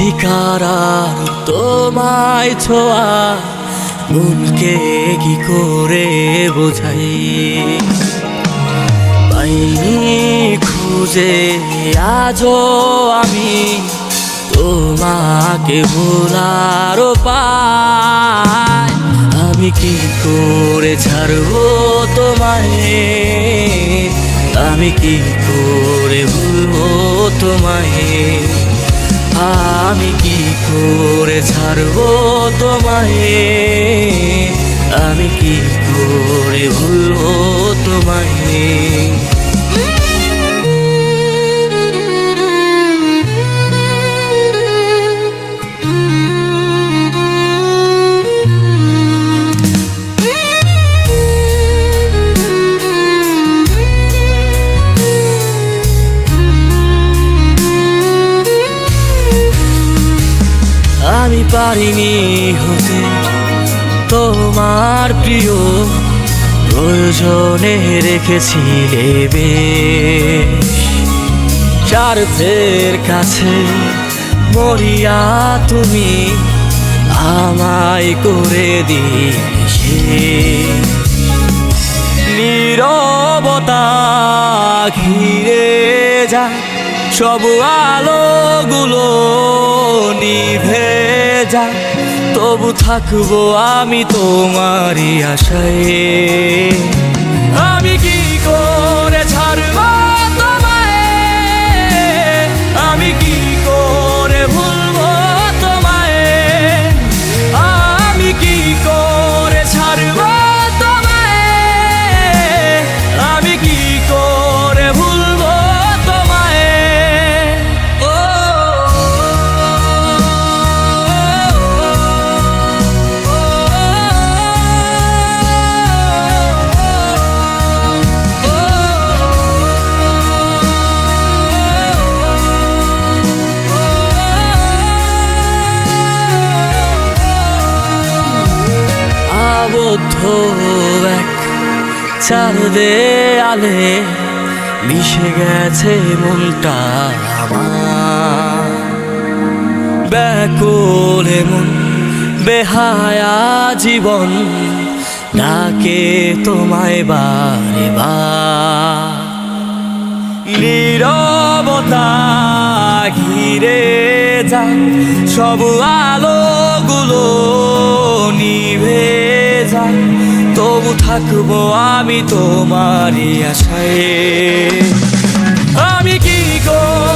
অধিকার আর তোমায় ছোঁয়া, মনকে কি করে বোঝাই? খুঁজে, আজও আমি তোমাকে ভোলার পায় আমি কি করে ছাড়বো তোমায়? আমি কি করে ভুলবো তোমায়? আমি কি করে ছাড়বো তোমায়? পারিনি হতে। তোমার প্রিয় প্রয়োজনে রেখেছিলে বেশ। চারদের কাছে মরিয়া তুমি আমায় করে দিয়েছে। সব আলোগুলো নিভে যা তবু থাকব আমি তোমারই আশায়। আমি কি এক চার দেয়ালে মিশে গেছে মনটা আমার। ব্যাকুল মন, বেহায়া জীবন, ডাকে তোমায় বারে বার নীরবতা ঘিরে যায়, সব আলোগুলো নিভে তবু থাকব আমি তোমারই আশায়। আমি কি করে